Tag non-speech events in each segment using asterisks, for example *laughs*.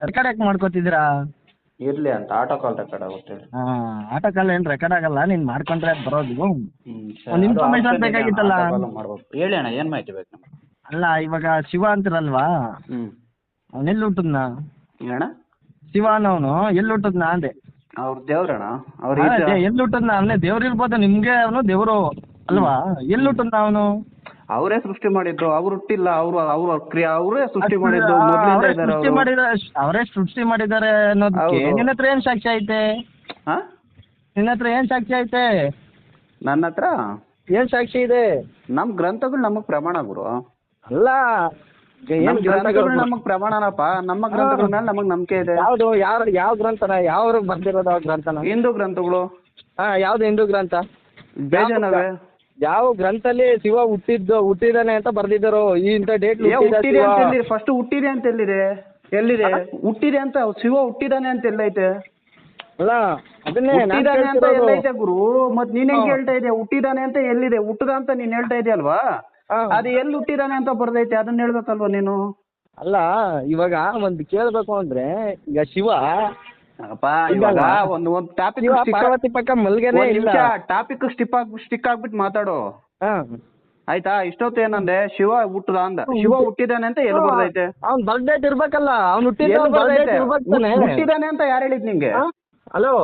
Record ಯಾಕೆ ಮಾಡ್ಕೋತಿದ್ದೀರಾ? ಇರ್ಲಿ ಅಂತ ಆಟೋ ಕಾಲ್ ರೆಕಾರ್ಡ್ ಆಗುತ್ತೆ. ಹಾ ಆಟೋ ಆಟೋಕಲ್ಲ ಏನು ರೆಕಾರ್ಡ್ ಆಗಲ್ಲ ನೀನು ಮಾಡ್ಕೊಂಡ್ರೆ ಅದು ಬರೋದು. ಹ್ಮ್ ಒಂದ್ information ಬೇಕಾಗಿತ್ತಲ್ಲ. ಮಾಡ್ಬೇಕು. ಹೇಳಿ ಅಣ್ಣ ಏನು ಮಾಹಿತಿ ಬೇಕು ನಮ್ಗೆ? ಅಲ್ಲ ಇವಾಗ ಶಿವ ಅಂತಿರಲ್ವಾ? ಹ್ಞೂ ಅವ್ನು ಎಲ್ಲಿ ಹುಟ್ಟದ್ನ? ಏನಣ್ಣ? ಶಿವ ಅನ್ನೋನು ಎಲ್ಲಿ ಹುಟ್ಟದ್ನ ಅಂದೆ. ಅವ್ರ ದೇವ್ರಣ್ಣ? ಅವ್ರ ಎಲ್ಲಿ ಹುಟ್ಟದ್ನ ಅವನೇ ದೇವ್ರು ಇರ್ಬೋದ ನಿಮ್ಗೆ ಅವನು ದೇವ್ರು ಅಲ್ವಾ? ಎಲ್ಲಿ ಹುಟ್ಟದ್ನ ಅವನು? ಅವರೇ ಸೃಷ್ಟಿ ಮಾಡಿದ್ದು ಅವ್ರು ಹುಟ್ಟಿಲ್ಲ ಅವರು ಅವ್ರ ಕ್ರಿಯೆ ಅವರೇ ಸೃಷ್ಟಿ ಮಾಡಿದ್ದು ಮೊದಲಿಂದ ಇದ್ದಾರೆ ಸೃಷ್ಟಿ ಅವರು. ಮಾಡಿದ ಅವರೇ ಸೃಷ್ಟಿ ಮಾಡಿದ್ದಾರೆ ಅನ್ನೋದಕ್ಕೆ ಹೌದು. ನಿನ್ನ ಹತ್ರ ಏನ್ ಸಾಕ್ಷಿ ಐತೆ? ಹಾ? ನಿನ್ನ ಹತ್ರ ಏನ್ ಸಾಕ್ಷಿ ಐತೆ? ನನ್ನ ಹತ್ರ? ಏನ್ ಸಾಕ್ಷಿ ಇದೆ? ನಮ್ ಗ್ರಂಥಗಳು ನಮಗ್ ಪ್ರಮಾಣ ಗುರು. ಅಲ್ಲ ಏನ್ ಗ್ರಂಥಗಳು ಗ್ರಂಥಗಳು ನಮಗ್ ಪ್ರಮಾಣನಪ್ಪ. ನಮ್ಮ ಗ್ರಂಥಗಳ ಮೇಲೆ ನಮಗ್ ನಂಬಿಕೆ ಇದೆ. ಯಾವ್ದು ಯಾರು ಯಾವ ಗ್ರಂಥನ ಯಾವ ಬರ್ದಿರೋದು ಆ ಗ್ರಂಥನ? ಹಿಂದೂ ಗ್ರಂಥಗಳು. ಹಾ ಯಾವ್ದು ಹಿಂದೂ ಗ್ರಂಥ? ಬೇಜನವೇ. ಯಾವ ಗ್ರಂಥಲ್ಲಿ ಶಿವ ಹುಟ್ಟಿದ್ದು ಹುಟ್ಟಿದಾನೆ ಅಂತ ಬರ್ದಿದ್ದಾರೋ ಈ ಇಂಥ ಡೇಟ್ ಏ ಹುಟ್ಟಿದೆ ಅಂತ ಎಲ್ಲಿದೆ? ಫಸ್ಟ್ ಹುಟ್ಟಿದೆ ಅಂತ ಎಲ್ಲಿದೆ? ಎಲ್ಲಿದೆ? ಹುಟ್ಟಿದೆ ಅಂತ ಶಿವ ಹುಟ್ಟಿದಾನೆ ಅಂತ ಎಲ್ಲೈತೆ? ಅಲ್ಲ ಅದನ್ನೇ ನಾನ್ ಹುಟ್ಟಿದಾನೆ ಅಂತ ಕೇಳ್ತಿರೋದು. ಎಲ್ಲೈತೆ ಗುರು? ಮತ್ ನೀನ್ ಹೆಂಗ್ ಹೇಳ್ತಾ ಇದೆಯಾ? ಹುಟ್ಟಿದಾನೆ ಅಂತ ಎಲ್ಲಿದೆ? ಹುಟ್ಟದ ಅಂತ ನೀನ್ ಹೇಳ್ತಾ ಇದೆಯಲ್ವಾ ಅಲ್ವಾ? ಅದು ಎಲ್ಲಿ ಹುಟ್ಟಿದಾನೆ ಅಂತ ಬರ್ದೈತೆ? ಅದನ್ನ ಹೇಳ್ಬೇಕಲ್ವಾ ನೀನು? ಅಲ್ಲ ಇವಾಗ ಒಂದ್ ಕೇಳ್ಬೇಕು ಅಂದ್ರೆ ಈಗ ಶಿವ ಅಪ್ಪ ಇವಾಗ ಒಂದ್ ಒಂದ್ ಟಾಪಿಕ್ ಪಾರ್ವತಿ ಪಕ್ಕ ಮಲ್ಗೆನೇ ಇಲ್ಲ. ಟಾಪಿಕ್ ಸ್ಟಿಪ್ ಆಗ್ ಸ್ಟಿಕ್ ಆಗ್ಬಿಟ್ಟು ಮಾತಾಡು. ಆಯ್ತಾ? ಇಷ್ಟೊತ್ತು ಏನಂದ್ರೆ ಶಿವ ಹುಟ್ಟದ ಅಂದ. ಶಿವ ಹುಟ್ಟಿದಾನೆ ಅಂತ ಎಲ್ಲಿ ಬರ್ದೈತೆ? ಅವ್ನ್ ಬರ್ಡೇಟ್ ಇರ್ಬೇಕಲ್ಲ. ಅವ್ನ್ ಹುಟ್ಟಿದಾನೆ ಅಂತ ಯಾರು ಹೇಳಿದ್ ನಿಂಗೆ? ಹಲೋ?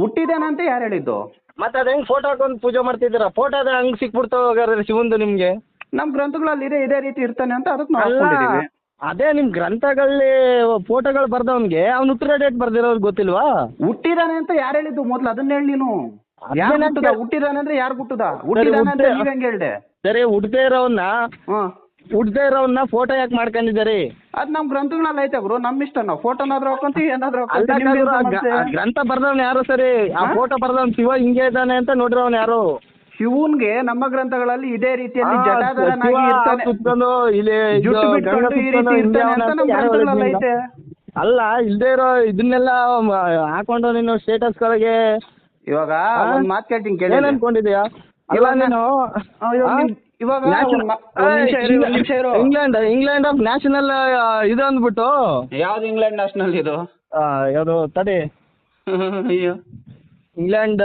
ಹುಟ್ಟಿದಾನೆ ಅಂತ ಯಾರು ಹೇಳಿದ್ದು? ಮತ್ತೆ ಅದ ಹೆಂಗ್ ಫೋಟೋ ಹಾಕೊಂಡ್ ಪೂಜೆ ಮಾಡ್ತಿದ್ದೀರಾ? ಫೋಟೋ ಅದ ಹಂಗ್ ಸಿಕ್ಬಿಡ್ತು ಹಾಗಾದ್ರೆ ಶಿವಂದು ನಿಮ್ಗೆ. ನಮ್ ಗ್ರಂಥಗಳಲ್ಲಿ ಇದೆ ಇದೇ ರೀತಿ ಇರ್ತಾನೆ ಅಂತ ಅದಕ್ಕೆ ನಾವು ಅದೇ ನಿಮ್ ಗ್ರಂಥಗಳಲ್ಲಿ ಫೋಟೋಗಳು ಬರ್ದವನ್ಗೆ ಅವ್ನು ಹುಟ್ಟಿರೋ ಡೇಟ್ ಬರ್ದಿರೋದು ಗೊತ್ತಿಲ್ವಾ? ಹುಟ್ಟಿದಾನೆ ಅಂತ ಯಾರು ಹೇಳಿದ್ದು? ಮೊದ್ಲು ಅದನ್ನ ಹೇಳಿ ನೀನು. ಯಾರು ಅದನ್ನೇ ಹುಟ್ಟದ? ಹುಟ್ಟಿದಾನೆ ಅಂದ್ರೆ ಯಾರು ಹುಟ್ಟದ? ಹುಟ್ಟಿದಾನೆ ಅಂತ ಹುಟ್ಟಿ- ನೀವ್ ಹೆಂಗ್ ಹೇಳ್ದೆ? ಸರಿ ಹುಟ್ಟದೇ ಇರೋವನ್ನ ಹ್ಮ್ ಹುಟ್ಟದೇ ಇರೋವನ್ನ ಫೋಟೋ ಯಾಕೆ ಮಾಡ್ಕೊಂಡಿದ್ದೀರಿ? ಅದ್ ನಮ್ ಗ್ರಂಥಗಳಲ್ಲಿ ಐತೆ ಬ್ರೋ ನಮ್ ಇಷ್ಟ ನಾವು ಫೋಟೋನಾದ್ರೂ ಹಾಕೊಂತೀವಿ ಏನಾದ್ರೂ ಅಲ್ಲ ಹಾಕೊಂತೀವಿ ನಿಮ್ಗೆ ಕಣ್ರೀ, ಆ ಗ್ರ- ಆ ಗ್ರಂಥ ಬರ್ದವ್ನು ಯಾರು ಸರಿ? ಆ ಫೋಟೋ ಬರ್ದವ್ನು ಶಿವ ಹಿಂಗೆ ಇದ್ದಾನೆ ಅಂತ ನೋಡಿರೋನು ಯಾರು? ಶಿವನ್ಗೆ ನಮ್ಮ ಗ್ರಂಥಗಳಲ್ಲಿ ಇದೇ ರೀತಿಯಲ್ಲಿ ಆ, ಜಟಾಧರನಾಗಿ ಶಿವ ಇರ್ತಾನೆ ಸುತ್ಕೊಂಡು ಇಲ್ಲಿ ಇದು ಜುಟ್ಟು ಗಂಡ ಬಿಟ್ಕೊಂಡು ಈ ರೀತಿ ಹಿಂಗೆ ಇರ್ತಾನೆ ಅವ್ನು ಅಂತ ಅಂತ ನಮ್ ಗ್ರಂಥಗಳಲ್ಲಿ ಹೇಳಿದ್ನಿಲ್ಲ? ಐತೆ ಅಲ್ಲ ಇಲ್ದೆ ಇರೋ ಇದನ್ನೆಲ್ಲ ಮ- ಹಾಕೊಂಡು ನೀನು ಸ್ಟೇಟಸ್ಗಳಿಗೆ ಇವಾಗ ಆ? ಒಂದ್ ಮಾತ್ ಕೇಳ್ತೀನಿ ಕೇಳಿ ಏನ್ ಅನ್ಕೊಂಡಿದ್ಯಾ ಇಲ್ಲ ಇವಾಗ ನೀನು ಆ, ಇವಾಗ ಆ? ನಿಮ್- ಇವಾಗ National- ಒಂದ್ ಮಾ- ಒಂದ್ ನಿಮಿಷ ಇರು, ಒಂದ್ ನಿಮಿಷ ಇರು. ಇಂಗ್ಲೆಂಡ್ ಇಂಗ್ಲೆಂಡ್ ಆಫ್ ನ್ಯಾಷನಲ್ ಇದು ಅಂದ್ಬಿಟ್ಟು ಯಾವ್ದು ಇಂಗ್ಲೆಂಡ್ ನ್ಯಾಷನಲ್ ಇದು ಆ, ಯಾವ್ದು ತಡಿ *laughs* ಅಯ್ಯೋ ಇಂಗ್ಲೆಂಡ್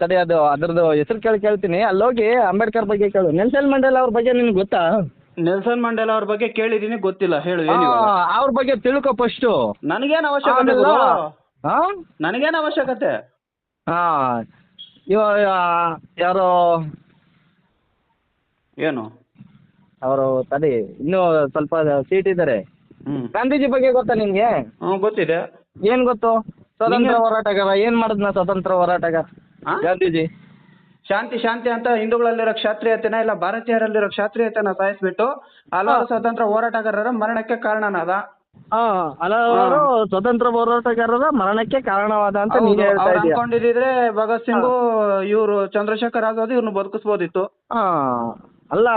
ತಡೆ ಅದು ಅದ್ರದ್ದು ಹೆಸರು ಕೇಳಿ ಕೇಳ್ತೀನಿ. ಅಲ್ಲೋಗಿ ಅಂಬೇಡ್ಕರ್ ಬಗ್ಗೆ ಕೇಳು. ನೆಲ್ಸನ್ ಮಂಡೇಲ ಅವ್ರ ಬಗ್ಗೆ ನಿನ್ಗೆ ಗೊತ್ತಾ? ನೆಲ್ಸನ್ ಮಂಡೇಲ ಅವ್ರ ಬಗ್ಗೆ ಕೇಳಿದೀನಿ ಗೊತ್ತಿಲ್ಲ. ಹೇಳು ಏನು ಇವಾಗ? ಅವ್ರ ಬಗ್ಗೆ ತಿಳ್ಕೊ ಫಸ್ಟ್ ನನಗೇನ್ ಅವಶ್ಯಕತೆ ಗುರು? ಹಾ ನನಗೇನ್ ಅವಶ್ಯಕತೆ? ಹಾ ಯಾರು? ಏನು? ಅವರು ತಡಿ ಇನ್ನೂ ಸ್ವಲ್ಪ ಸೀಟ್ ಇದ್ದಾರೆ ಹ್ಮ್. ಗಾಂಧೀಜಿ ಬಗ್ಗೆ ಗೊತ್ತಾ ನಿನ್ಗೆ? ಹ್ಮ್ ಗೊತ್ತಿದೆ. ಏನ್ ಗೊತ್ತು? ಸ್ವತಂತ್ರ ಹೋರಾಟಗಾರ ಏನ್ ಮಾಡಿದ್ನ ಸ್ವತಂತ್ರ ಹೋರಾಟಗಾರ? ಆ? ಗಾಂಧೀಜಿ. ಶಾಂತಿ ಶಾಂತಿ ಅಂತ ಹಿಂದೂಗಳಲ್ಲಿರೋ ಕ್ಷಾತ್ರೀಯತೆನ ಇಲ್ಲ ಭಾರತೀಯರಲ್ಲಿರೋ ಕ್ಷಾತ್ರೀಯತೆನ ಸಾಯಿಸ್ಬಿಟ್ಟು ಹಲವಾರು ಸ್ವತಂತ್ರ ಹೋರಾಟಗಾರರ ಮರಣಕ್ಕೆ ಕಾರಣನಾದ. ಹಾ ಹಲವಾರು ಸ್ವತಂತ್ರ ಹೋರಾಟಗಾರರ ಮರಣಕ್ಕೆ ಕಾರಣವಾದ ಅಂತ ನೀನ್ ಹೇಳ್ತಾ ಅವ್ರು ಇದೀಯ. ಅನ್ಕೊಂಡಿದ್ರೆ ಭಗತ್ ಸಿಂಗ್ ಇವರು ಚಂದ್ರಶೇಖರ್ ಆಜಾದ್ ಇವ್ರನ್ನ ಬದುಕಿಸ್ಬೋದಿತ್ತು. ಹಾ ಅಲ್ಲ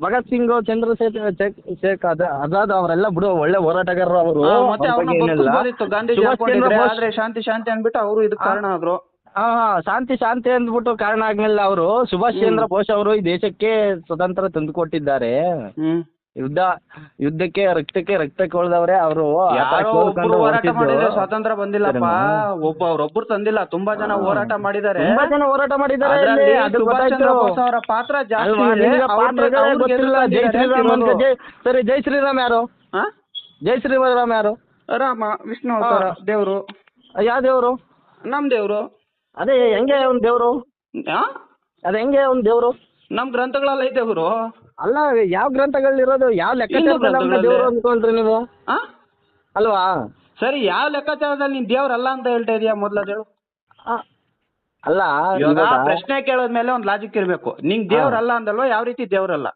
ಭಗತ್ ಸಿಂಗ್ ಚಂದ್ರಶೇಖರ್ ಶೇಖ್ ಶೇಖ್ ಆಜಾ- ಆಜಾದ್ ಅವರೆಲ್ಲ ಬಿಡು ಒಳ್ಳೆ ಹೋರಾಟಗಾರರು ಅವರು. ಮತ್ತೆ ಅವ್ರನ್ನ ಬದುಕಿಸ್ಬೋದಿತ್ತು ಗಾಂಧೀಜಿ ಸುಭಾಷ್ ಚಂದ್ರ ಅನ್ಕೊಂಡಿದ್ರೆ ಬೋಸ್ ಆದ್ರೆ ಶಾಂತಿ ಶಾಂತಿ ಅಂದ್ಬಿಟ್ಟು ಅವರು ಇದಕ್ಕೆ ಕಾರಣ ಆದ್ರು. ಹಾ ಹಾ, ಶಾಂತಿ ಶಾಂತಿ ಅಂದ್ಬಿಟ್ಟು ಕಾರಣ ಆಗ್ಲಿಲ್ಲ ಅವರು. ಸುಭಾಷ್ ಚಂದ್ರ ಬೋಸ್ ಅವರು ಈ ದೇಶಕ್ಕೆ ಸ್ವತಂತ್ರ ತಂದುಕೊಟ್ಟಿದ್ದಾರೆ ಹ್ಮ್. ಯುದ್ಧ ಯುದ್ಧಕ್ಕೆ ರಕ್ತಕ್ಕೆ ರಕ್ತ ಕೊಳ್ದವ್ರೆ ಅವರು. ಯಾರೋ ಒಬ್ರು ಹೋರಾಟ ಮಾಡಿದ್ರೆ ಸ್ವಾತಂತ್ರ್ಯ ಬಂದಿಲ್ಲಪ್ಪ. ಒಬ್ಬ ಅವ್ರೊಬ್ರು ತಂದಿಲ್ಲ ತುಂಬಾ ಜನ ಹೋರಾಟ ಮಾಡಿದ್ದಾರೆ. ತುಂಬಾ ಜನ ಹೋರಾಟ ಮಾಡಿದ್ದಾರೆ ಅದ್ರಲ್ಲಿ ಅದು ಸುಭಾಷ್ ಚಂದ್ರ ಗೊತ್ತಾಯ್ತು. ಬೋಸ್ ಅವರ ಪಾತ್ರ ಜಾಸ್ತಿ ಅಲ್ವಾ, ಇದೆ. ನಿನಗೆ ಅವ್ರ್ನ- ಪಾತ್ರಗಳೇ ಅವ್ರ್ನ ಗೊತ್ತಿಲ್ಲ. ಜೈ ತಂದಿದ್ದಾರೆ ಶ್ರೀರಾಮ್ ಅಂತ. ಜೈ ಸರಿ ಜೈ ಶ್ರೀರಾಮ್ ಯಾರು? ಜೈ ಶ್ರೀರಾಮ್ ಯಾರು? ರಾಮ ವಿಷ್ಣು ಅವತಾರ ಹಾ. ದೇವ್ರು. ಯಾವ ದೇವ್ರು? ನಮ್ ದೇವ್ರು. ಅದೇ ಹೆಂಗೆ ಒಂದ್ ದೇವ್ರು? ಆ? ಅದ್ ಹೆಂಗೆ ಒಂದ್ ದೇವ್ರು? ನಮ್ ಗ್ರಂಥಗಳೆಲ್ಲ ಐತೆ ಗುರು ಅಲ್ಲ ಯಾವ ಗ್ರಂಥಗಳಿರೋದು ಯಾವ ಲೆಕ್ಕಾಚಾರದಲ್ಲಿ ಅವ್ನ. ದೇವ್ರು ನೀವು? ಆ? ಅಲ್ವಾ? ಸರಿ ಯಾವ ಲೆಕ್ಕಾಚಾರದಲ್ಲಿ ನೀನ್ ದೇವ್ರಲ್ಲ ಅಂತ ಹೇಳ್ತಾ ಇದೀಯಾ ಮೊದ್ಲ ಹೇಳು ಆ, ಅಲ್ಲ ಇವಾಗ ಪ್ರಶ್ನೆ ಪ್ರಶ್ನೆ ಕೇಳೋದ್ಮೇಲೆ ಒಂದ್ ಲಾಜಿಕ್ ಇರ್ಬೇಕು. ನಿಂಗ್ ದೇವ್ರಲ್ಲ ಅಂದಲ್ವಾ? ಯಾವ ರೀತಿ ದೇವ್ರಲ್ಲ?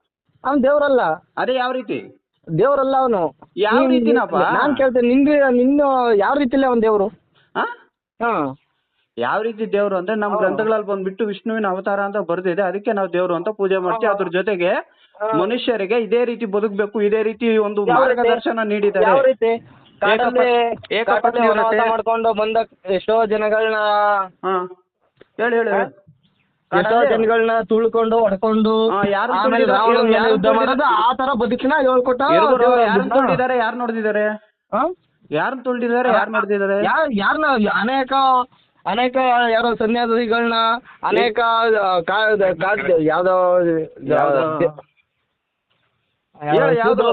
ಅವ್ನ್ ದೇವ್ರಲ್ಲ. ಅದೇ ಯಾವ ರೀತಿ? ದೇವ್ರಲ್ಲ ಅವನು. ಯಾವ ರೀತಿನಪ್ಪ? ನಾನ್ ಕೇಳ್ತೇನೆ ನಿಂದು ನಿನ್ನ ಯಾವ ರೀತಿಲಿ ಅವನ್ ದೇವ್ರು? ಆ? ಹಾ. ಯಾವ ರೀತಿ ದೇವ್ರು ಅಂದ್ರೆ ನಮ್ ಗ್ರಂಥಗಳಲ್ಲಿ ಬಂದ್ಬಿಟ್ಟು ವಿಷ್ಣುವಿನ ಅವತಾರ ಅಂತ ಬರ್ದಿದೆ. ಅದಕ್ಕೆ ನಾವು ದೇವ್ರು ಅಂತ ಪೂಜೆ ಮಾಡ್ತೀವಿ. ಅದ್ರ ಜೊತೆಗೆ ಮನುಷ್ಯರಿಗೆ ಇದೇ ರೀತಿ ಬದುಕಬೇಕು ಇದೇ ರೀತಿ ಒಂದು ಮಾರ್ಗದರ್ಶನ ನೀಡಿದ್ದಾರೆ ಯಾವ ರೀತಿ ಕಾಡಲ್ಲಿ ಏಕಪತ್ನಿ ಕಾಡಲ್ಲಿ ವನವಾಸ ಮಾಡ್ಕೊಂಡು ಬಂದ ಎಷ್ಟೋ ಜನಗಳನ್ನ ಹಾ ಹೇಳಿ ಹೇಳಿ ಹೇಳಿ. ಎಷ್ಟೋ ಜನಗಳನ್ನ ತುಳ್ಕೊಂಡು ಹೊಡ್ಕೊಂಡು ಹಾ, ಯಾರು ಆಮೇಲೆ ತುಳಿದ್ರು? ರಾವಣನ ಮೇಲೆ ಯಾರು ಯುದ್ಧ ಮಾಡೋದು ತುಳಿದ್ರು? ಆ ತರ ಬದುಕಿನ ಹೇಳ್ಕೊಟ್ಟ ದೇವ್ರ ಯಾರು. ನೋಡಿದ್ದಾರೆ ಯಾರು ನೋಡಿದ್ದಾರೆ ಹಾ? ಯಾರನ್ನ ತುಳಿದಿದ್ದಾರೆ ಯಾರು ನೋಡಿದ್ದಾರೆ ಯಾರ್ ಯಾರನ್ನ ಅನೇಕ ಅನೇಕ ಯಾರೋ ಸನ್ಯಾಸಿಗಳನ್ನ ಅನೇಕ ಆ, ಕಾ- ಕಾ- ಯಾವ್ದೋ ಯಾವ್ದೋ? ಹೇಳು, ಯಾವ್ದು?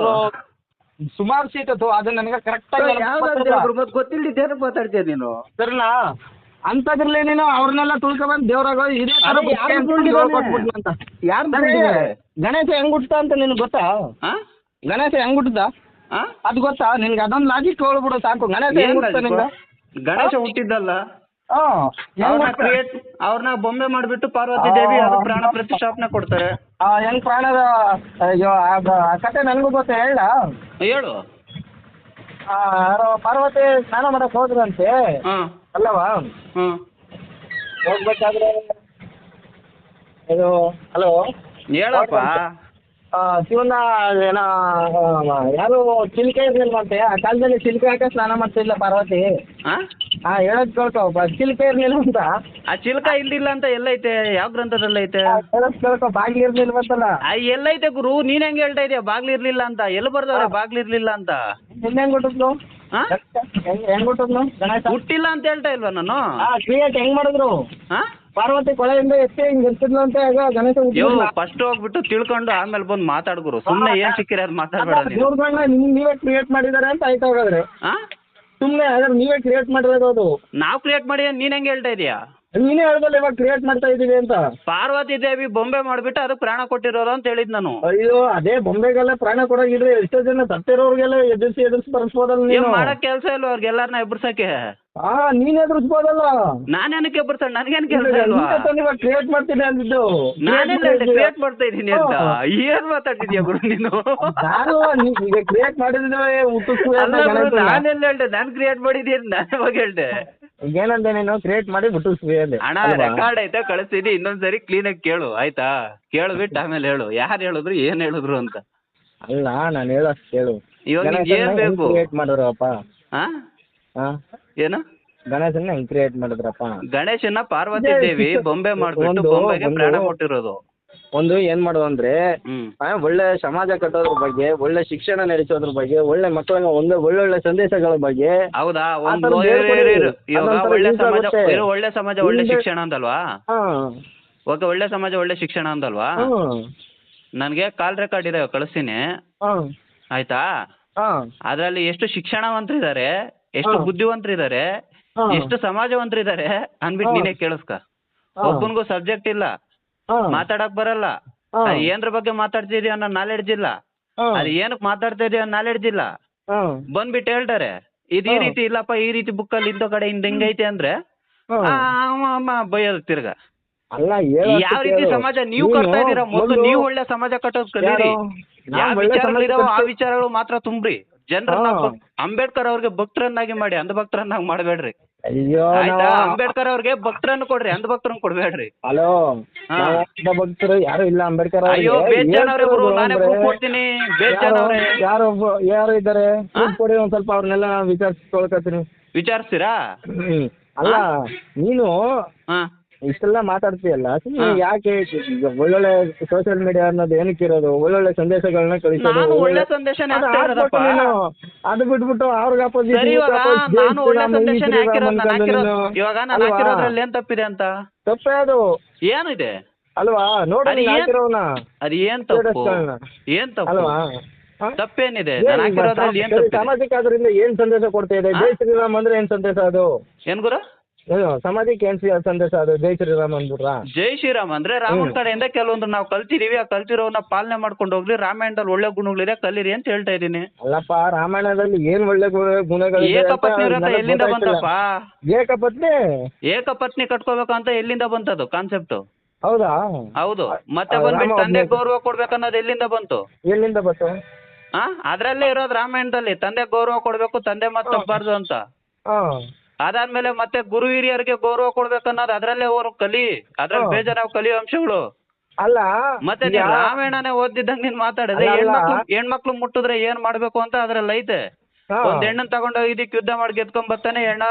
ಸುಮಾರು ಸೀಟ್ ಅದು ಅದು ನನಗೆ ಕರೆಕ್ಟ್ ದೇವ್ರು ಮತ್ತೆ ಗೊತ್ತಿಲ್ದಿದ್ದೇನು ಮಾತಾಡ್ತೀಯ ನೀನು? ಸರಿನಾ ಅಂತದ್ರಲ್ಲಿ ನೀನು ಅವ್ರನ್ನೆಲ್ಲ ತುಳ್ಕೊಂಡ್ ದೇವ್ರಾಗ ಇದೇ ತರ ಅಂತ ಯಾರು ಗಣೇಶ ಹೆಂಗ್ ಹುಟ್ಟದ ಅಂತ ನಿನ್ಗೆ ಗೊತ್ತಾ? ಗಣೇಶ ಹೆಂಗ್ ಹುಟ್ಟದ ಅದು ಗೊತ್ತಾ? ನಿನ್ಗೆ ಅದೊಂದು ಲಾಜಿಕ್ ಹೇಳ್ಬಿಡು ಸಾಕು. ಗಣೇಶ ಹೆಂಗ್ ಹುಟ್ಟದ ನಿಂಗೆ ಗಣೇಶ ಹುಟ್ಟಿದ್ದಲ್ಲ? ಅವ್ರನ್ನ ಬೊಂಬೆ ಮಾಡ್ಬಿಟ್ಟು ಪಾರ್ವತಿ ದೇವಿ ಅದು ಪ್ರಾಣ ಪ್ರತಿಷ್ಠಾಪನೆ ಕೊಡ್ತಾರೆ. ಹೆಂಗ್ ಪ್ರಾಣದ ಅಯ್ಯೋ ಆ ಕತೆ ನನಗೂ ಗೊತ್ತಾ ಹೇಳ. ಹೇಳು. ಯಾರೋ ಪಾರ್ವತಿ ಸ್ನಾನ ಮಾಡಕ್ ಹೋದ್ರಂತೆ. ಹಾ. ಅಲ್ಲವಾ? ಹ್ಮ್ ಹೋಗ್ಬೇಕಾದ್ರೆ ಇದು ಹಲೋ? ಹೇಳಪ್ಪ. ಶಿವನ ಏನ ಆ, ಯಾರು ಚಿಲ್ಕೆ ಇರ್ಲಿಲ್ವಂತೆ ಆ ಕಾಲದಲ್ಲಿ ಚಿಲ್ಕೆ ಹಾಕ ಸ್ನಾನ ಮಾಡ್ತಿಲ್ಲ ಪಾರ್ವತಿ? ಹಾ ಹಾಂ ಹೇಳೋದು ಕೇಳ್ಕೊ ಬ- ಚಿಲ್ಕೆ ಇರ್ಲಿಲ್ಲ ಅಂತ. ಆ ಚಿಲ್ಕ ಇಲ್ದಿಲ್ಲ ಅಂತ ಎಲ್ಲೈತೆ ಯಾವ ಗ್ರಂಥದಲ್ಲಿ ಐತೆ? ಆ, ಹೇಳೋದ್ ಕೇಳ್ಕೊ ಬಾಗ್ಲಿ ಇರ್ಲಿಲ್ವಂತಲ್ಲ ಆ ಎಲ್ಲೈತೆ ಗುರು ನೀನ್ ಹೆಂಗ್ ಹೇಳ್ತಾ ಇದೀಯ? ಬಾಗ್ಲು ಇರ್ಲಿಲ್ಲ ಅಂತ. ಎಲ್ಲಿ ಬರ್ದವ್ರೆ ಬಾಗ್ಲು ಇರ್ಲಿಲ್ಲ ಅಂತ? ನಿನ್ನೆ ಹೆಂಗ್ ಹುಟ್ಟಿದ್ಲು? ಹಾ ಹೆಂಗ್ ಹೆಂಗ್ ಹುಟ್ಟಿದ್ಲು? ಗಣೇಶ? ಹುಟ್ಟಿಲ್ಲ ಅಂತ ಹೇಳ್ತಾ ಇಲ್ವಾ ನಾನು? ಆ ಕ್ರಿಯೇಟ್ ಹೆಂಗ್ ಮಾಡಿದ್ರು? ಹಾ ಪಾರ್ವತಿ ಕೊಳೆಯಿಂದ ಎತ್ತಿ ಹಿಂಗ್ ಇರ್ತಿದ್ಲು ಅಂತ ಆಗ ಗಣೇಶ ಯೋ ಫಸ್ಟ್ ಹೋಗ್ಬಿಟ್ಟು ತಿಳ್ಕೊಂಡು ಆಮೇಲೆ ಬಂದು ಮಾತಾಡ್ಗುರು. ಸುಮ್ಮನೆ ಏನ್ ಸಿಕ್ಕಿರ ಅದು ಮಾತಾಡ್ಬೇಡ ನೀನು. ದೇವ್ರಗಳನ್ನ ನಿಮ್ ನೀವೇ ಕ್ರಿಯೇಟ್ ಮಾಡಿದಾರೆ ಅಂತ ಆಯ್ತಾ ಹೋಗಾದ್ರೆ. ಸುಮ್ನೆ ಹಾಗಾದ್ರೆ ನೀವೇ ಕ್ರಿಯೇಟ್ ಮಾಡಿರೋದು ಅದು. ನಾವ್ ಕ್ರಿಯೇಟ್ ಮಾಡಿ ನೀನ್ ಹೆಂಗ್ ಹೇಳ್ತಾ ಇದೀಯಾ? ನೀನೇ ಹೇಳ್ದಲ್ಲ ಇವಾಗ ಕ್ರಿಯೇಟ್ ಮಾಡ್ತಾ ಇದೀವಿ ಅಂತ. ಪಾರ್ವತಿ ದೇವಿ ಬೊಂಬೆ ಮಾಡ್ಬಿಟ್ಟು ಅದಕ್ಕೆ ಪ್ರಾಣ ಕೊಟ್ಟಿರೋರು ಅಂತ ಹೇಳಿದ್ ನಾನು. ಅಯ್ಯೋ ಅದೇ ಬೊಂಬೆಗೆಲ್ಲ ಪ್ರಾಣ ಕೊಡೋಗಿದ್ರೆ ಎಷ್ಟೋ ಜನ ಸತ್ತಿರೋರ್ಗೆಲ್ಲ ಎದುರಿಸಿ ಎದುರಿಸಿ ಬರ್ಸ್ಬೋದಲ್ಲ ಏನ್ ನೀನು. ಮಾಡಕ್ ಕೆಲ್ಸ ಇಲ್ಲ ಅವ್ರಿಗೆ ಎಲ್ಲಾರನ್ನ ಎಬ್ಬಿಸಕ್ಕೆ ಹಾ ನೀನ್ ಎದುರಿಸ್ಬೋದಲ್ಲ ನಾನೇನಕ್ಕೆ ನನಗೆ ನನ್ಗೇನ್ ಕೆಲಸ ಇಲ್ವಾ? ಇವಾಗ ಕ್ರಿಯೇಟ್ ಮಾಡ್ತೀನಿ ಅಂದಿದ್ದು. ನಾನೆಲ್ಲ ಕ್ರಿಯೇಟ್ ಮಾಡ್ತಾ ಇದ್ದೀನಿ ಅಂತ. ಏನ್ ಮಾತಾಡ್ತಿದ್ಯಾ ಗುರು ನೀನು? ನಾನು ಈಗ ಕ್ರಿಯೇಟ್ ಮಾಡಿದ್ರೆ ಹುಟ್ಟಿಸ್ತೀವಿ ನಾನೆಲ್ಲ ಹೇಳ್ದೆ. ನಾನು ಕ್ರಿಯೇಟ್ ಮಾಡಿದೀನಿ ನಾನು ಇವಾಗ ಹೇಳ್ದೆ. ಏನಂದೆ ನೀನು? ಕ್ರಿಯೇಟ್ ಮಾಡಿ ಹುಟ್ಟಿಸ್ತೀವಿ ಅಂದೆ. ಅಣ್ಣ ರೆಕಾರ್ಡ್ ಐತೆ ಕಳಿಸ್ತೀನಿ. ಇನ್ನೊಂದ್ಸರಿ ಕ್ಲೀನ್ ಆಗಿ ಕೇಳು ಆಯ್ತಾ? ಕೇಳ್ಬಿಟ್ಟು ಆಮೇಲೆ ಹೇಳು. ಯಾರು ಹೇಳಿದ್ರು ಏನ್ ಹೇಳಿದ್ರು ಅಂತ. ಅಲ್ಲ ನಾನು ಹೇಳೋಷ್ಟು ಕೇಳು. ಇವಾಗ ಏನ್ ಬೇಕು? ಕ್ರಿಯೇಟ್ ಮಾಡಿದ್ರಪ್ಪ? ಹಾ ಹಾ ಏನು? ಗಣೇಶನ್ನ ಹೆಂಗ್ ಕ್ರಿಯೇಟ್ ಮಾಡಿದ್ರಪ್ಪ? ಗಣೇಶನ್ನ ಪಾರ್ವತಿ ದೇವಿ ಬೊಂಬೆ ಮಾಡ್ಬಿಟ್ಟು ಒಂದು- ಬೊಂಬೆಗೆ ಒಂದು- ಪ್ರಾಣ ಕೊಟ್ಟಿರೋದು ಒಂದು ಏನ್ ಮಾಡೋದು ಅಂದ್ರೆ ಹ್ಮ್. ಆ, ಒಳ್ಳೆ ಸಮಾಜ ಕಟ್ಟೋದ್ರ ಬಗ್ಗೆ ಒಳ್ಳೆ ಶಿಕ್ಷಣ ನಡೆಸೋದ್ರ ಬಗ್ಗೆ ಒಳ್ಳೆ ಮಕ್ಕಳನ್ನ ಒಂದು ಒಳ್ಳೊಳ್ಳೆ ಸಂದೇಶಗಳ ಬಗ್ಗೆ ಹೌದಾ? ಒಂದು ಥರ ಇರು, ಇರು, ಇರು. ಕೊಡಿ. ಇವಾಗ ಅದೊಂಥರ ಒಳ್ಳೆ use ಸಮಾಜ ಆಗುತ್ತೆ. ಇರು, ಒಳ್ಳೆ ಸಮಾಜ ಒಳ್ಳೆ ಹಿಂದೆ- ಶಿಕ್ಷಣ ಅಂತಲ್ವಾ ಹಾ. ಓಕೆ ಒಳ್ಳೆ ಸಮಾಜ ಒಳ್ಳೆ ಶಿಕ್ಷಣ ಅಂತಲ್ವಾ ನನ್ಗೆ ನನಗೆ ಕಾಲ್ ರೆಕಾರ್ಡ್ ಇದೆ ಕಳಿಸ್ತೀನಿ. ಹಾ. ಆಯ್ತಾ? ಹಾ. ಅದ್ರಲ್ಲಿ ಎಷ್ಟು ಶಿಕ್ಷಣವಂತರಿದ್ದಾರೆ ಎಷ್ಟು ಬುದ್ಧಿವಂತ್ರು ಬುದ್ಧಿವಂತರಿದ್ದಾರೆ. ಎಷ್ಟು ಸಮಾಜವಂತರಿದ್ದಾರೆ ಅನ್ಬಿಟ್ಟು. ನೀನೇ ಕೇಳಿಸ್ಕ. ಒಬ್ಬನಿಗೂ ಸಬ್ಜೆಕ್ಟ್ ಇಲ್ಲ ಮಾತಾಡಕ್ ಬರಲ್ಲ. ಅದ್ ಏನ್ರ ಬಗ್ಗೆ ಮಾತಾಡ್ತಿದ್ಯಾ ಅನ್ನೋ ನಾಲೆಡ್ಜ್ ಇಲ್ಲ. ಅದ್ ಏನಕ್ ಮಾತಾಡ್ತಾ ಇದೀಯ ನಾಲೆಡ್ಜ್ ಇಲ್ಲ. ಬಂದ್ಬಿಟ್ಟು ಹೇಳ್ತಾರೆ ಇದ್ ಈ ರೀತಿ ಇಲ್ಲಪ್ಪ ಈ ರೀತಿ ಬುಕ್ಕಲ್ಲಿ ಇದ್ದ ಕಡೆ ಇಂದ ಹಿಂಗೈತೆ ಅಂದ್ರೆ ಹಾ. ಅಮ್ಮ ಅಮ್ಮ ಬೈಯೋದು ತಿರ್ಗ ಅಲ್ಲ ಯಾವ ರೀತಿ ಸಮಾಜ ನೀವು ಕಟ್ತಾ ಇದೀರಾ ಮೊದಲು ನೀವು ಒಳ್ಳೆ ಸಮಾಜ ಕಟ್ಟೋದ್ ಕಲೀರಿ? ಯಾವ ವಿಚಾರಗಳಿದಾವೋ ಆ ವಿಚಾರಗಳು ಮಾತ್ರ ತುಂಬ್ರಿ ಜನರನ್ನ ಅಂಬೇಡ್ಕರ್ ಅವ್ರಿಗೆ ಭಕ್ತರನ್ನಾಗಿ ಮಾಡಿ ಅಂಧ ಭಕ್ತರನ್ನಾಗಿ ಮಾಡಬೇಡ್ರಿ. ಅಯ್ಯೋ ಆಯ್ತಾ? ಅಂಬೇಡ್ಕರ್ ಅವ್ರಿಗೆ ಭಕ್ತರನ್ನು ಕೊಡ್ರಿ ಅಂಧ ಭಕ್ತರನ್ನ ಕೊಡ್ಬೇಡ್ರಿ. ಹಲೋ ಭಕ್ತರು ಯಾರು ಇಲ್ಲ ಅಂಬೇಡ್ಕರ್ ಅಯ್ಯೋ. ಬೇಜಾನ್ ಅವ್ರೆ ಗುರು ನಾನೇ ಪ್ರೂಫ್ ಕೊಡ್ತೀನಿ ಬೇಜಾನ್ ಅವ್ರೆ. ಯಾರು- ಯಾರು ಇದ್ದಾರೆ? ಪ್ರೂಫ್ ಕೊಡಿ ಒಂದ್ ಸ್ವಲ್ಪ ಅವ್ರನ್ನೆಲ್ಲ ನಾನು ವಿಚಾರಿಸ್ಕೊಳ್ಕತ್ತೀನಿ ವಿಚಾರಿಸ್ತೀರಾ? ಅಲ್ಲ ನೀನು ಇಷ್ಟೆಲ್ಲ ಮಾತಾಡ್ತೀಯಲ್ಲ? ಯಾಕೆ ಈಗ ಒಳ್ಳೊಳ್ಳೆ ಸೋಷಿಯಲ್ ಮೀಡಿಯಾ ಅನ್ನೋದು ಏನಕ್ಕೆ ಇರೋದು? ಒಳ್ಳೊಳ್ಳೆ ಸಂದೇಶಗಳನ್ನ ಕಳಿಸೋದು? ನಾನು ಒಳ್ಳೆ ಸಂದೇಶನೇ ಅದು ಹಾಕ್ತಾ ಇರೋದಪ್ಪ. ಅದು ಬಿಟ್ಬಿಟ್ಟು ಅವ್ರಿಗೆ ಅಪೋಸಿಟ್ ಸರಿ ಇವಾಗ ನಾನು ಒಳ್ಳೆ ಸಂದೇಶನೇ ಹಾಕಿರೋದು ನಾನು ಹಾಕಿರೋದು ಇವಾಗ ನಾನು ಹಾಕಿರೋದ್ರಲ್ಲಿ ಏನ್ ತಪ್ಪಿದೆ ಅಂತ? ತಪ್ಪೇ ಅದು. ಏನಿದೆ ಅಲ್ವಾ? ನೋಡಿ ಅದು ನೀನ್ ಏನ್- ಹಾಕಿರೋನ ಅದು ಏನ್ ತಪ್ಪು? ಸ್ಟೇಟಸ್ಗಳನ್ನ. ಏನ್ ತಪ್ಪು? ಅಲ್ವಾ? ಹಾ? ತಪ್ಪೇನಿದೆ? ಏನ್ ನಾನು ಹಾಕಿರೋದ್ರಲ್ಲಿ ಏನ್ ಸರಿ, ತಪ್ಪಿದೆ? ಸಾಮಾಜಿಕ ಅದರಿಂದ ಏನ್ ಸಂದೇಶ ಕೊಡ್ತಾ ಇದೆ? ಜೈ ಶ್ರೀರಾಮ್ ಅಂದ್ರೆ ಏನ್ ಸಂದೇಶ ಅದು? ಏನ್ ಗುರು? ಏನು ಸಮಾಜಕ್ಕೆ ಏನ್ ಸಂದೇಶ ಅದು ಜೈ ಶ್ರೀರಾಮ್ ಅಂದ್ಬಿಟ್ರಾ? ಜೈ ಶ್ರೀರಾಮ್ ಅಂದ್ರೆ ರಾಮನ್ ಕಡೆಯಿಂದ ಕೆಲವೊಂದು ನಾವು ಕಲ್ತಿದೀವಿ ಆ ಕಲ್ತಿರೋನ ಪಾಲನೆ ಮಾಡ್ಕೊಂಡು ಹೋಗ್ಲಿ ರಾಮಾಯಣದಲ್ಲಿ ಒಳ್ಳೆ ಗುಣಗಳಿದೆ ಕಲೀರಿ ಅಂತ ಹೇಳ್ತಾ ಇದೀನಿ ಅಲ್ಲಪ್ಪ ರಾಮಾಯಣದಲ್ಲಿ ಏನ್ ಒಳ್ಳೆ ಗುಣ- ಗುಣಗಳಿದೆ ಅಂತ ಏಕಪತ್ನಿ ವ್ರತ ನನಗ್ ಎಲ್ಲಿಂದ ಗೊತ್ತಾಯ್ತಿಲ್ಲ. ಬಂತಪ್ಪ? ಏಕಪತ್ನಿ? ಏಕಪತ್ನಿ ಕಟ್ಕೋಬೇಕಂತ ಎಲ್ಲಿಂದ ಬಂತದು ಕಾನ್ಸೆಪ್ಟ್ ಹೌದಾ? ಹೌದು. ಮತ್ತೆ ಬಂದ್ಬಿಟ್ಟು ರಾಮ ತಂದೆ ಒಬ್ನೇ- ಗೌರವ ಕೊಡ್ಬೇಕನ್ನೋದು ಎಲ್ಲಿಂದ ಬಂತು? ಎಲ್ಲಿಂದ ಬಂತು? ಆ ಅದ್ರಲ್ಲೇ ಇರೋದು ರಾಮಾಯಣದಲ್ಲಿ. ತಂದೆ ಗೌರವ ಕೊಡ್ಬೇಕು ತಂದೆ ಮತ್ತೆ ಬಾರ್ದು ತಪ್ಪಬಾರ್ದು ಅಂತ ಹಾ ಅದಾದ್ಮೇಲೆ ಮತ್ತೆ ಗುರು ಹಿರಿಯರಿಗೆ ಗೌರವ ಕೊಡ್ಬೇಕನ್ನೋದು ಅದ್ರಲ್ಲೇ ಅವರು ಕಲಿ ಅದ್ರಲ್ಲಿ ಬೇಜಾರ ಕಲಿ ಕಲಿಯೋ ಅಂಶಗಳು ಅಲ್ಲ ಮತ್ತೆ ನೀನ್ ರಾಮಾಯಣನೇ ಓದಿದ್ದಂಗೆ ನೀನ್ ಮಾತಾಡಿದ್ರೆ. ಹೆಣ್ಮಕ್ಳು ಹೆಣ್ಮಕ್ಳು ಮುಟ್ಟಿದ್ರೆ ಏನ್ ಮಾಡ್ಬೇಕು ಅಂತ ಅದ್ರಲ್ಲಿ ಐತೆ. ಒಂದ್ ಹೆಣ್ಣನ್ ತಗೊಂಡೋಗಿ ಇದಕ್ ಯುದ್ಧ ಮಾಡಿ ಗೆದ್ಕೊಂಡ್ ಬರ್ತಾನೆ ಹೆಣ್ಣ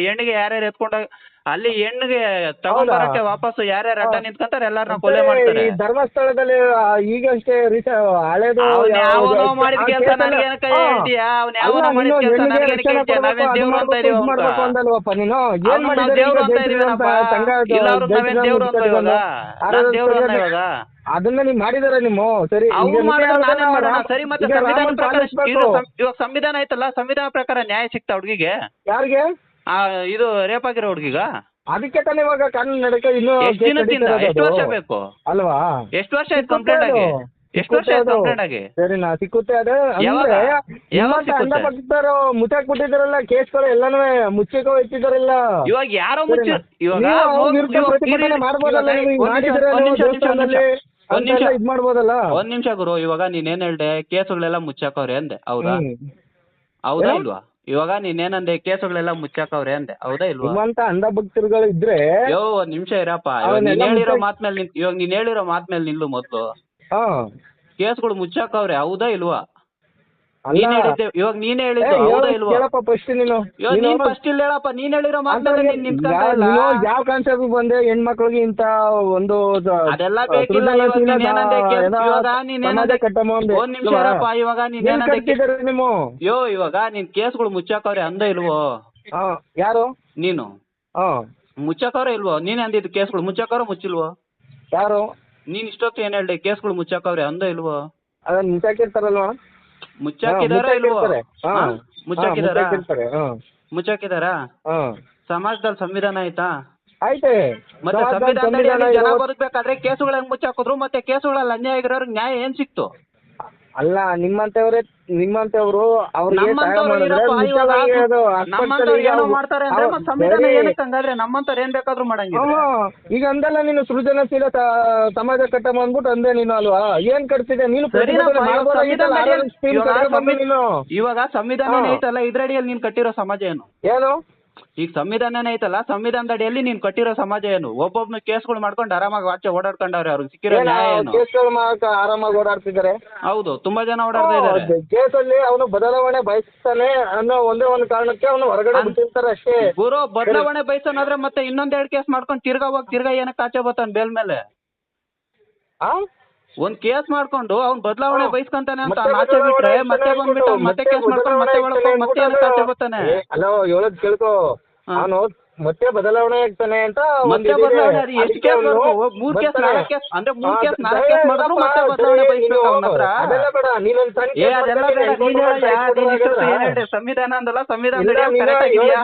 ಹೆಣ್ಣಿಗೆ ಯಾರ್ಯಾರು ಎತ್ಕೊಂಡೋಗಿ ಅಲ್ಲಿ ಹೆಣ್ಣಿಗೆ ತಗೊಂಡ್ಬರಕ್ಕೆ ವಾಪಸ್ ಯಾರ್ಯಾರು ಅಡ್ಡ. ನಿಂತ್ಕೊಂತಾರೆ ಎಲ್ಲಾರನ್ನ ಕೊಲೆ ಮಾಡ್ತಾರೆ ಈ ಧರ್ಮಸ್ಥಳದಲ್ಲಿ ಆ, ಈಗಷ್ಟೇ ರೀಸ ಹಳೇದು ಅವ್ನ್ ಯಾವನೋ ಮಾಡಿದ ಕೆಲಸ ನನಗೆ ನನಗೇನಕ್ಕ ಹಾ. ಹೇಳ್ತೀಯಾ? ಅವ್ನ್ ಯಾವನೋ ಮಾಡಿದ ಕೆಲಸ ನನಗೆ ಹೇಳ್ತೀಯಾ? ನಾವೇನ್ ಅದ್ ದೇವ್ರು ಅಂತ ಮಾಡ್ಬೇಕು, ಮಾಡ್ಬೇಕು ಅಂತ? ಅಂದಲ್ವಪ್ಪ ನೀನು ಏನ್ ಮಾಡಿದ ನಾವ್ ಮಾಡಿದಾರೆ ದೇವ್ರು ಈಗ ಅಂತ ಜೈನ ಇದೀವನಪ್ಪ. ಸಂಘ ಇಲ್ಲ ಅವ್ರು ಜೈನ ನಾವೇನ್ ಸಂಘ ದೇವ್ರು ಅಂತ ಇವಾಗ? ಆರಾಧನೆ ನಾನ್ ದೇವ್ರು ಅಂತ ಸರಿಯಾಗಿ- ಇವಾಗ? ಅದನ್ನ ನೀವ್ ಮಾಡಿದಾರ ನಿಮ್ಮ ಸರಿ ಈಗ ಅವ್ರು ಹೇಳ್ದಲ್ಲ, ಮಾಡೋಣ ಸರಿ ಮತ್ತೆ ಈಗ ಸಂವಿಧಾನ ರಾಮನ್ ಪ್ರಕಾರ ಪಾಲಿಸ್ಬೇಕು. ಇದು ಸಂ- ಇವಾಗ ಸಂವಿಧಾನ ಐತಲ್ಲ ಸಂವಿಧಾನ ಪ್ರಕಾರ ನ್ಯಾಯ ಸಿಗ್ತಾ ಹುಡುಗಿಗೆ ಯಾರಿಗೆ ಇದು ರೇಪ್ ಆಗಿರೋ ಹುಡುಗಿಗ? ಅದಕ್ಕೆ ತಾನೆ ಇವಾಗ ಕಾನೂನು ನಡಕ ಇನ್ನು ಎಷ್ಟು case ದಿನದಿಂದ? ನಡೀತಾ ಎಷ್ಟು ವರ್ಷ ಇರೋದು. ಬೇಕು? ಅಲ್ವಾ? ಎಷ್ಟು ವರ್ಷ ಆಯ್ತು ಕಂಪ್ಲೇಂಟ್ ಆಗಿ? ಎಷ್ಟು ವರ್ಷ ಆಯ್ತು ಕಂಪ್ಲೇಂಟ್ ಆಗಿ? ಸರಿ ನಾ ಸಿಕ್ಕುತ್ತೆ ಅದು. ಯಾವಾಗ? ಅಂದ್ರೆ ಯಾವಾಗ ನಿಮ್ಮಂತ ಸಿಕ್ಕುತ್ತೆ? ಪಟ್ಟಿದ್ದಾರೋ ಮುಚ್ಚಾಕ್ ಕೇಸ್ಗಳು ಎಲ್ಲಾನು ಮುಚ್ಚಿಕೋ ಇಟ್ಟಿದ್ದಾರಲ್ಲ. ಇವಾಗ ಯಾರೋ ಮುಚ್ಚ ಸರಿನಾ? ಇವಾಗ ನೀವು ಅವ್ರ ಹೋಗ್- ವಿರುದ್ಧ ಇವಾಗ ಪ್ರತಿಭಟನೆ ಇರಿ- ಮಾಡ್ಬೋದಲ್ಲ ಇವಾಗ ನೀವು ಒಂದ್ ನಿಮಿಷ, ಮಾಡಿದ್ರೆ ಒಂದ್ ನೀವು ನಿಮಿಷ, ಒಂದ್ ನಿಮಿಷ, ಒಂದ್ ನಿಮಿಷ. ಇದ್ ಮಾಡ್ಬೋದಲ್ಲ? ಒಂದ್ ನಿಮಿಷ ಗುರು ಇವಾಗ ನೀನ್ ಏನ್ ಹೇಳ್ದೆ? ಕೇಸುಗಳೆಲ್ಲ ಮುಚ್ಚಾಕವ್ರೆ ಅಂದೆ ಹೌದಾ? ಹ್ಮ್. ಹೌದಾ ಏನು? ಇಲ್ವಾ? ಇವಾಗ ನೀನೇನಂದೆ ಕೇಸುಗಳೆಲ್ಲ ಮುಚ್ಚಾಕವ್ರೆ ಅಂದೆ. ಹೌದಾ ಇಲ್ವಾ? ನಿಮ್ಮಂತ ಅಂಧ ಭಕ್ತರುಗಳು ಇದ್ರೆ ಯೋ ಒಂದ್ ನಿಮಿಷ ಇರಪ್ಪ. ಇವಾಗ ಅವನ್ನೆಲ್ಲ ನೀನ್ ಹೇಳಿರೋ ಮಾತ್ ಮೇಲೆ ಇವಾಗ ನೀನ್ ಹೇಳಿರೋ ಮಾತ್ ಮೇಲೆ ನಿಲ್ಲು ಮೊದ್ಲು. ಹಾ. ಕೇಸ್ಗಳು ಮುಚ್ಚಾಕವ್ರೆ ಹೌದಾ ಇಲ್ವಾ? ನೀನ್ ಹೇಳಿದ್ದೆ ಇವಾಗ ನೀನೇ ಏ, ಹೇಳಿದ್ದು ಹೌದಾ ಇಲ್ವಾ? ಕೇಳಪ್ಪ ಫಸ್ಟ್ ನೀನು. ಇವಾಗ ನೀನು ನೀನ್ ಫಸ್ಟ್ ಇಲ್ಲ ಹೇಳಪ್ಪ ನೀನ್ ಹೇಳಿರೋ ಮಾತನ್ನ ನೀನ್ ನಿಂತ್ಕೊಂತ ಇಲ್ಲ. ಯಾವ ಕಾನ್ಸೆಪ್ಟ್ ಬಂದೆ? ಹೆಣ್ಮಕ್ಳಿಗೆ ಇಂತ ಒಂದು ಅದೆಲ್ಲ ಬೇಕಿಲ್ಲ ಇವಾಗ ನೀನ್ ಏನಂದೆ ಕೇಸ್- ಏನೋ ಇವಾಗ ನೀನ್ ಏನಂದೆ ಒಂದ್ ನಿಮಿಷ ಇಲ್ವಾ? ಇರಪ್ಪ ಇವಾಗ ನೀನ್ ಎಲ್ಲಿ ಏನಂದೆ ಕೇ- ನೀವು? ಯೋ ಇವಾಗ ನೀನ್ ಕೇಸ್ಗಳು ಮುಚ್ಚಾಕವ್ರೆ ಅಂದ ಇಲ್ವೋ? ಯಾರು? ನೀನು? ಮುಚ್ಚಾಕವ್ರೆ ಇಲ್ವೋ? ನೀನ್ ಅಂದಿದ್ದು ಕೇಸ್ಗಳು ಮುಚ್ಚಾಕವ್ರ ಮುಚ್ಚಿಲ್ವೋ? ಯಾರು? ನೀನ್ ಇಷ್ಟೊತ್ತು ಏನ್ ಹೇಳ್ದೆ ಕೇಸ್ಗಳು ಮುಚ್ಚಾಕವ್ರೆ ಅಂದ ಇಲ್ವೋ? ಅದನ್ನ ಮುಚ್ಚಾಕಿರ್ತಾರಲ್ವಾ ಮುಚ್ಚಾಕಿದಾರ ಇಲ್ವೋ? ಮುಚ್ಚಾಕಿದಾರ. ಮುಚ್ಚಾಕಿದಾರ? ಸಮಾಜದಲ್ಲಿ ಸಂವಿಧಾನ ಆಯ್ತಾ? ಆಯ್ತೆ. ಮತ್ತೆ ಸಂವಿಧಾನ ಜನ ಬದುಕ್ಬೇಕಾದ್ರೆ ಕೇಸುಗಳ ಹೆಂಗ್ ಮುಚ್ಚಾಕಿದ್ರು ಮತ್ತೆ ಕೇಸುಗಳಲ್ಲಿ ಅನ್ಯಾಯ ಆಗಿರೋರ್ಗೆ ನ್ಯಾಯ ಏನ್ ಸಿಕ್ತು? ಅಲ್ಲ ನಿಮ್ಮಂತವ್ರೆ ನಿಮ್ಮಂತವ್ರು ಅವ್ರಿಗೆ ಸಹಾಯ ನಮ್ಮಂತವ್ರು ಮಾಡಿದ್ರೆ ಇರಪ್ಪ ಇವಾಗ ಮುಖ್ಯವಾಗಿ ಅದು ನಮ್ಮಂತವ್ರು ಏನೋ ಮಾಡ್ತಾರೆ ಅಂದ್ರೆ ಮತ್ತೆ ಸಂವಿಧಾನ. ಏನಕ್ಕೆ ಹಂಗಾದ್ರೆ ನಮ್ಮಂತವ್ರು ಏನ್ ಬೇಕಾದ್ರೂ ಮಾಡಂಗಿಲ್ಲ ಈಗ ಅಂದಲ್ಲ ನೀನು ಸೃಜನಶೀಲ ಸಮಾಜ ಕಟ್ಟಮ್ಮ ಅಂದ್ಬಿಟ್ಟು ಅಂದೆ ನೀನು ಅಲ್ವಾ? ಏನ್ ಕಟ್ತಿದೆ ನೀನು ಸರಿನಪ್ಪ, ಇವಾಗ ಮಾಡ್ಬೋದಾಗಿತ್ತಲ್ಲ, ಸಂವಿಧಾನ ಆರ್ಎಲ್ಎಸ್ ಟೀಮ್ ಇವಾಗ ಕರ್ಕೊಂಡ್ ಬಂದು ಸಂವಿ- ನೀನು. ಇವಾಗ ಸಂವಿಧಾನ ಹಾ. ಐತಲ್ಲ ಇದ್ರಡಿಯಲ್ಲಿ ನೀನ್ ಕಟ್ಟಿರೋ ಸಮಾಜ ಏನು? ಏನು? ಈಗ ಸಂವಿಧಾನನೇ ಐತಲ್ಲ ಸಂವಿಧಾನದ ಅಡಿಯಲ್ಲಿ ನೀನ್ ಕಟ್ಟಿರೋ ಸಮಾಜ ಏನು? ಒಬ್ಬೊಬ್ನ ಕೇಸ್ಗಳು ಮಾಡ್ಕೊಂಡು ಆರಾಮಾಗಿ ಆಚೆ ಓಡಾಡ್ಕೊಂಡವ್ರೆ ಅವ್ರಿಗೆ ಸಿಕ್ಕಿರೋ ನ್ಯಾಯ ಏನು? ಕೇಸ್ಗಳು ಮಾಡಕ ಆರಾಮಾಗಿ ಓಡಾಡ್ತಿದ್ದಾರೆ? ಹೌದು ತುಂಬಾ ಜನ ಓಡಾಡ್ತಾ ಇದಾರೆ ಕೇಸಲ್ಲಿ ಅವನು ಬದಲಾವಣೆ ಬಯಸ್ತಾನೆ ಅನ್ನೋ ಒಂದೇ ಒಂದು ಕಾರಣಕ್ಕೆ ಅವನು ಹೊರಗಡೆ ಬಿಟ್ಟಿರ್ತಾರೆ ಅಷ್ಟೇ. ಗುರು ಬದಲಾವಣೆ ಬಯಸೋನಾದ್ರೆ ಮತ್ತೆ ಇನ್ನೊಂದೆರಡು ಎರಡ್ ಕೇಸ್ ಮಾಡ್ಕೊಂಡು ತಿರ್ಗಾ ಹೋಗಿ ತಿರ್ಗಾ ಏನಕ್ಕೆ ಆಚೆ ಬರ್ತಾನೆ ಬೇಲ್ ಮೇಲೆ? ಆ? ಒಂದ್ ಕೇಸ್ ಮಾಡ್ಕೊಂಡು ಅವ್ನ್ ಬದಲಾವಣೆ. ಬಯಸ್ಕೊಂತಾನೆ ಅಂತ ಅವ್ನ್ ಆಚೆ ಬಿಟ್ರೆ ಮತ್ತೆ ಬಂದ್ಬಿಟ್ಟು ಅವ್ನ್ ಮತ್ತೆ ಕೇಸ್ ಮಾಡ್ಕೊಂಡು ಮತ್ತೆ ಒಳಗ್ ಮತ್ತೆ ಏನಕ್ಕೆ ಆಚೆ ಬರ್ತಾನೆ ಹೇಳೋದ್ ಕೇಳ್ಕೊ. ಅವನು ಮತ್ತೆ ಬದಲಾವಣೆ ಆಗ್ತಾನೆ ಅಂತ ಮತ್ತೆ ಬದಲಾವಣೆ ಅದು ಎಷ್ಟು ಕೇಸ್ ಮೂರ್ ಕೇಸ್ ನಾಲ್ಕು ಕೇಸ್ ಅಂದ್ರೆ ಮೂರ್ ಕೇಸ್ ನಾಲ್ಕು ಕೇಸ್ ಮಾಡಿದ್ರು ಮತ್ತೆ ಬದಲಾವಣೆ ಬಯಸ್ಬೇಕು ನೀನು ಅವನ ಹತ್ರ. ಅದೆಲ್ಲ ಬೇಡ. ನೀನೊಂದ್ ಸಣ್ಣ ಏ ಅದೆಲ್ಲ ಬೇಡ. ನೀನ್ ಎನ್ಕೌಂಟರ್ ಹೇಳ ಟೈಪ್ ನೀನ್ ಇಷ್ಟೊತ್ತು ಏನ್ ಹೇಳ್ದೆ? ಸಂವಿಧಾನ ಅಂದಲ್ಲ? ಸಂವಿಧಾನ ಇಲ್ಲ, ಕರೆಕ್ಟ್ ಆಗಿದ್ಯಾ?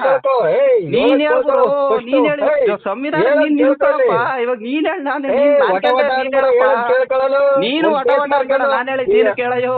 ನೀನ್ ಹೇಳ್ಬಿಡು ನೀನ್ ಹೇಳಿ ಸಂವಿಧಾನ ನೀನ್. ನಿಲ್ಕೊಳಪ್ಪ ಇವಾಗ ನೀನ್ ಹೇಳಿ ನಾನು ನೀನ್ ನಾನ್ ವಟ ನೀನ್ ನೀನು ಒಂದ್ ವಟ ಅನ್ಬೇಡ ನಾನು ಹೇಳಿ ನೀನು ಕೇಳಯ್ಯೋ.